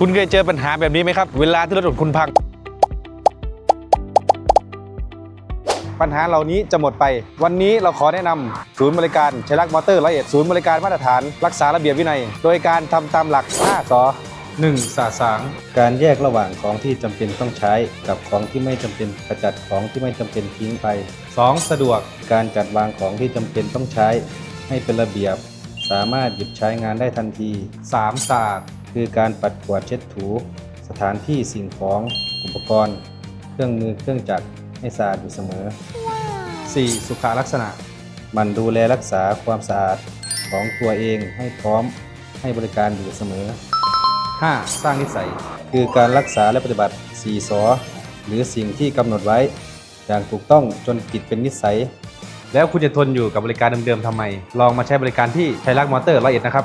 คุณเคยเจอปัญหาแบบนี้ไหมครับ เวลาที่รถของคุณพัง ปัญหาเหล่านี้จะหมดไป วันนี้เราขอแนะนำศูนย์บริการชัยรักมอเตอร์ละเอียดศูนย์บริการมาตรฐาน รักษาระเบียบวินัย โดยการทำตามหลัก5สอ1สาสางการแยกระหว่างของที่จำเป็นต้องใช้ กับของที่ไม่จำเป็นขจัดของที่ไม่จำเป็นทิ้งไป 2สะดวก การจัดวางของที่จำเป็นต้องใช้ ให้เป็นระเบียบ สามารถหยิบใช้งานได้ทันที 3ศาสะอาด คือการปัดกวาดเช็ดถูสถานที่สิ่งของอุปกรณ์ เครื่องมือเครื่องจักรให้สะอาดอยู่เสมอ 4 สุขลักษณะหมันดูแลรักษาความสะอาดของตัวเองให้พร้อมให้บริการอยู่เสมอ 5 สร้างนิสัย คือการรักษาและปฏิบัติ4สอหรือสิ่งที่กำหนดไว้ อย่างถูกต้องจนติดเป็นนิสัย แล้วคุณจะทนอยู่กับบริการเดิมๆทำไม ลองมาใช้บริการที่ชัยรักมอเตอร์ละเอียดนะครับ